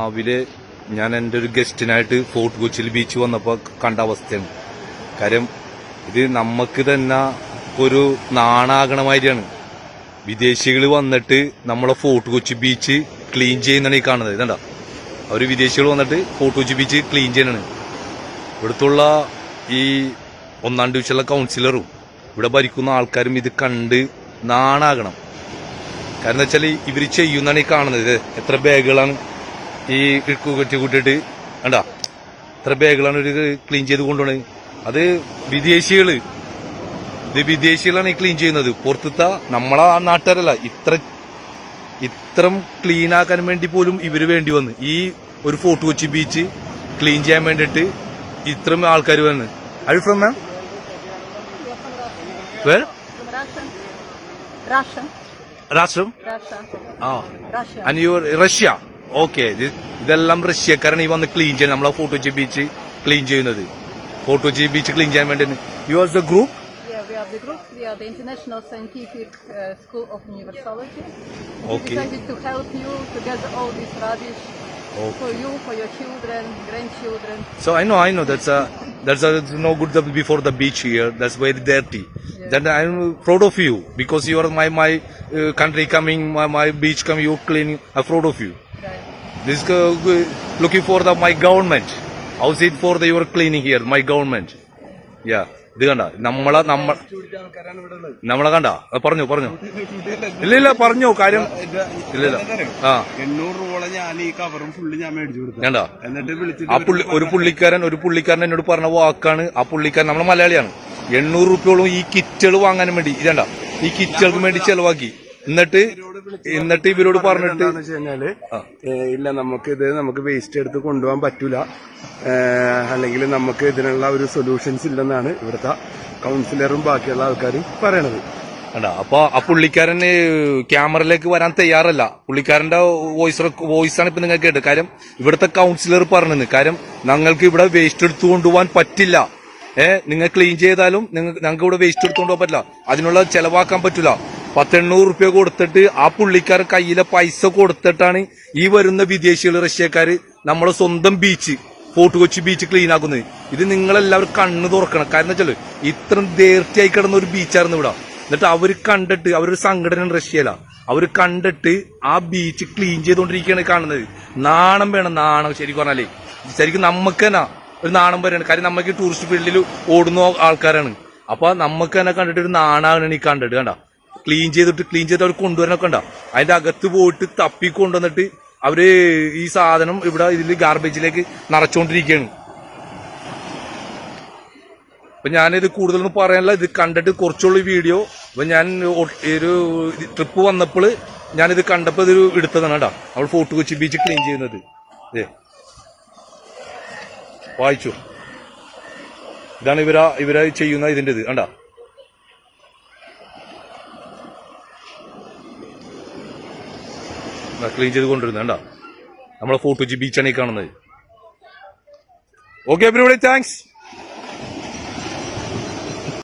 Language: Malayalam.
രാവിലെ ഞാൻ എന്റെ ഒരു ഗസ്റ്റിനായിട്ട് ഫോർട്ട് കൊച്ചിയിൽ ബീച്ച് വന്നപ്പോൾ കണ്ട അവസ്ഥയാണ്. കാര്യം ഇത് നമുക്ക് തന്നെ ഒരു നാണാകണ മാതിരിയാണ്. വിദേശികൾ വന്നിട്ട് നമ്മളെ ഫോർട്ട് കൊച്ചി ബീച്ച് ക്ലീൻ ചെയ്യുന്നതാണ് ഈ കാണുന്നത്. ഇതണ്ട. അവർ വിദേശികൾ വന്നിട്ട് ഫോർട്ട് കൊച്ചി ബീച്ച് ക്ലീൻ ചെയ്യണാണ് ഇവിടുത്തുള്ള ഈ ഒന്നാം ഡിവിഷനിലെ കൗൺസിലറും ഇവിടെ ഭരിക്കുന്ന ആൾക്കാരും ഇത് കണ്ട് നാണാകണം. കാരണം വെച്ചാൽ ഇവർ ചെയ്യുന്നതാണ് ഈ കാണുന്നത്. എത്ര ബാഗുകളാണ് ഈ കുറ്റി കൂട്ടിയിട്ട് കണ്ട? എത്ര ബാഗുകളാണ് ഒരു ക്ലീൻ ചെയ്ത് കൊണ്ടുപോണത് അത് വിദേശികൾ. ഇത് വിദേശികളാണ് ഈ ക്ലീൻ ചെയ്യുന്നത്. പുറത്തുത്ത നമ്മളെ ആ നാട്ടുകാരല്ല. ഇത്ര ഇത്രം ക്ലീൻ ആക്കാൻ വേണ്ടി പോലും ഇവർ വേണ്ടി വന്ന്. ഈ ഒരു ഫോർട്ട് കൊച്ചി ബീച്ച് ക്ലീൻ ചെയ്യാൻ വേണ്ടിട്ട് ഇത്രയും ആൾക്കാർ വന്ന്. I from ma'am where. രാഷ്ട്രം. ആ. അനിയോ ആൻഡ് യുവർ റഷ്യ ഓക്കെ ഇതെല്ലാം റഷ്യക്കാരാണ് ഈ വന്ന് ക്ലീൻ ചെയ്യുന്നത് നമ്മളെ ഫോർട്ട് കൊച്ചി ബീച്ച് ക്ലീൻ ചെയ്യുന്നത് ഫോർട്ട് കൊച്ചി ബീച്ച് ക്ലീൻ ചെയ്യാൻ വേണ്ടി you are the group Yeah, we are the group. We are the International Scientific uh, School of Universology. Okay. We decided to help you to gather all this rubbish Okay. for you, for your children, grandchildren. So I know, I know that's a that's a it's no good before the beach here. That's very dirty. Then I'm proud of you because you are my my uh, country coming, my, my beach coming. You cleaning. I'm proud of you. This uh, looking for the my government. How's it for the your cleaning here? My government. Yeah. ഇത് കണ്ട നമ്മളെ നമ്മ നമ്മളെ കണ്ട പറഞ്ഞു പറഞ്ഞു ഇല്ല ഇല്ല പറഞ്ഞു കാര്യം ഇല്ല ഇല്ല ആ എണ്ണൂറ് രൂപ ഞാൻ ഈ കവറും ഫുള്ള് ഞാൻ മേടിച്ചു കൊടുത്തു കണ്ട എന്നിട്ട് വിളിച്ചിട്ട് ആ പുള്ളി ഒരു പുള്ളിക്കാരൻ ഒരു പുള്ളിക്കാരൻ എന്നോട് പറഞ്ഞ വാക്കാണ് ആ പുള്ളിക്കാരൻ നമ്മളെ മലയാളിയാണ് എണ്ണൂറ് റുപ്യോളം ഈ കിറ്റുകൾ വാങ്ങാനും വേണ്ടി ഇതണ്ട ഈ കിറ്റുകൾക്ക് വേണ്ടി ചെലവാക്കി എന്നിട്ട് എന്നിട്ട് ഇവരോട് പറഞ്ഞിട്ട് കഴിഞ്ഞാൽ ഇല്ല നമുക്ക് ഇത് നമുക്ക് വേസ്റ്റ് എടുത്ത് കൊണ്ടുപോകാൻ പറ്റൂല. അല്ലെങ്കിൽ നമുക്ക് ഇതിനുള്ള ഒരു സൊല്യൂഷൻസ് ഇല്ലെന്നാണ് ഇവിടുത്തെ കൗൺസിലറും ബാക്കിയുള്ള ആൾക്കാരും പറയണത്. അപ്പൊ ആ പുള്ളിക്കാരൻ ക്യാമറയിലേക്ക് വരാൻ തയ്യാറല്ല. പുള്ളിക്കാരന്റെ വോയിസ് വോയിസ് ആണ് ഇപ്പൊ നിങ്ങൾക്ക് കേട്ടത്. കാര്യം ഇവിടുത്തെ കൗൺസിലർ പറഞ്ഞത് കാര്യം ഞങ്ങൾക്ക് ഇവിടെ വേസ്റ്റ് എടുത്തു കൊണ്ടുപോകാൻ പറ്റില്ല. ഏഹ് നിങ്ങൾ ക്ലീൻ ചെയ്താലും നിങ്ങൾ ഞങ്ങൾക്ക് ഇവിടെ വേസ്റ്റ് എടുത്തുകൊണ്ടുപോകാൻ പറ്റില്ല. അതിനുള്ള ചെലവാക്കാൻ പറ്റില്ല പത്തെണ്ണൂറ് റുപ്യ കൊടുത്തിട്ട് ആ പുള്ളിക്കാർ കയ്യിലെ പൈസ കൊടുത്തിട്ടാണ് ഈ വരുന്ന വിദേശികൾ റഷ്യക്കാർ നമ്മളെ സ്വന്തം beach Fort Kochi beach clean ആക്കുന്നത്. ഇത് നിങ്ങളെല്ലാവരും കണ്ണ് തുറക്കണം. കാരണം വെച്ചാൽ ഇത്രയും ദേർത്തിയായി കിടന്ന ഒരു ബീച്ചായിരുന്നു ഇവിടെ. എന്നിട്ട് അവർ കണ്ടിട്ട് അവരൊരു സംഘടന റഷ്യയില. അവർ കണ്ടിട്ട് ആ ബീച്ച് ക്ലീൻ ചെയ്തുകൊണ്ടിരിക്കുകയാണ് കാണുന്നത്. നാണം വേണം നാണം ശരിക്കും പറഞ്ഞാലേ. ശരിക്കും നമുക്ക് തന്നെ ഒരു നാണം വരെയാണ് കാര്യം നമുക്ക് ടൂറിസ്റ്റ് ഫീൽഡിൽ ഓടുന്ന ആൾക്കാരാണ്. അപ്പൊ നമുക്ക് തന്നെ കണ്ടിട്ട് ഒരു നാണാണ് ഈ കണ്ടിട്ട് കണ്ട? ക്ലീൻ ചെയ്തിട്ട് ക്ലീൻ ചെയ്ത് അവർ കൊണ്ടുവരാനൊക്കെ ഉണ്ടാവും അതിന്റെ അകത്ത് പോയിട്ട് തപ്പി കൊണ്ടുവന്നിട്ട് അവർ ഈ സാധനം ഇവിടെ ഇതിൽ ഗാർബേജിലേക്ക് നിറച്ചുകൊണ്ടിരിക്കുകയാണ് അപ്പൊ ഞാനിത് കൂടുതലൊന്നും പറയാനില്ല. ഇത് കണ്ടിട്ട് കുറച്ചുള്ള വീഡിയോ അപ്പൊ ഞാൻ ഒരു ട്രിപ്പ് വന്നപ്പോൾ ഞാനിത് കണ്ടപ്പോൾ ഇതൊരു എടുത്തതാണ് കേട്ടോ. നമ്മൾ ഫോർട്ട് കൊച്ചി ബീച്ച് ക്ലീൻ ചെയ്യുന്നത്. ഏ വായിച്ചു. ഇതാണ് ഇവരാ ഇവരായി ചെയ്യുന്ന ഇതിന്റെ ഇത് കണ്ടാ? ക്ലീൻ ചെയ്ത് കൊണ്ടുവരുന്നത് കണ്ടാ? നമ്മളെ ഫോർട്ട് കൊച്ചി ബീച്ചാണ് ഈ കാണുന്നത്. Okay everybody thanks